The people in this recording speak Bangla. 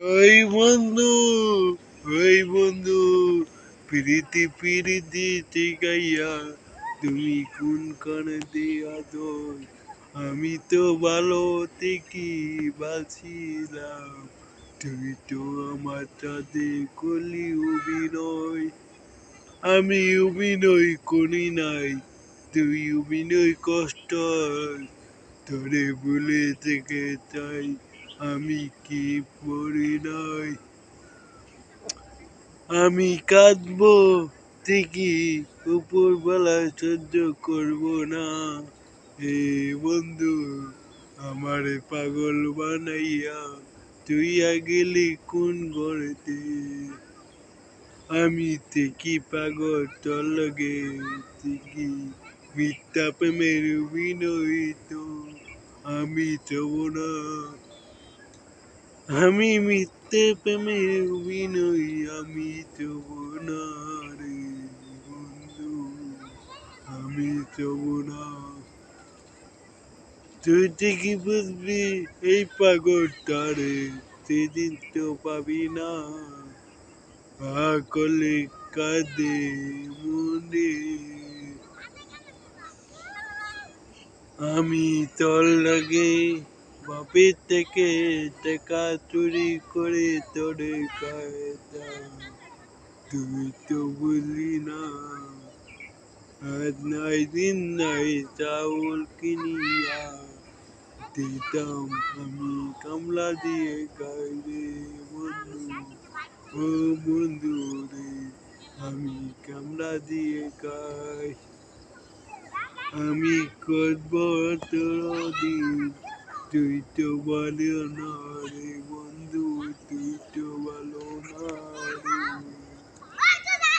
ওই বন্ধু ওই বন্ধু, প্রীতি প্রীতি টিকাইয়া তুমি কোন কানে দিয়া দোল? আমি তো ভালো থেকে বাঁচিলাম। তুমি তো আমার সাথে করলি অভিনয়। আমি অভিনয় করি নাই, তুই অভিনয় কষ্ট তোরে বলে থেকে তাই আমি কি পড়ি নাই? আমি কাঁদবো, ঠিকই উপরবেলা সহ্য করব না। হে বন্ধু, আমার পাগল বানাইয়া তুই গেলি কোন ঘরেতে? আমি থেকে পাগল তোর লগে থেকে মিথ্যা প্রেমের অভিনয় তো আমি তব না। আমি মিথ্যে প্রেমের অভিনয় আমি তব না রে বন্ধু আমি তব না তুই ঠিকই বুঝবি এই পাগলটারে সেদিন তো পাবি না আকলে কাঁদে মনে আমি তোর লাগে বাপের থেকে টাকা চুরি করে তোরে খাইতাম তুই তো বুঝলি না। আজ নাই, দিন নাই, চাউল কিনিয়া দিতাম আমি কামলা দিয়ে খাই রে বন্ধু। ও বন্ধু রে, আমি কামলা দিয়ে খাই আমি করব তোর দিন তুই তো বলিও না রে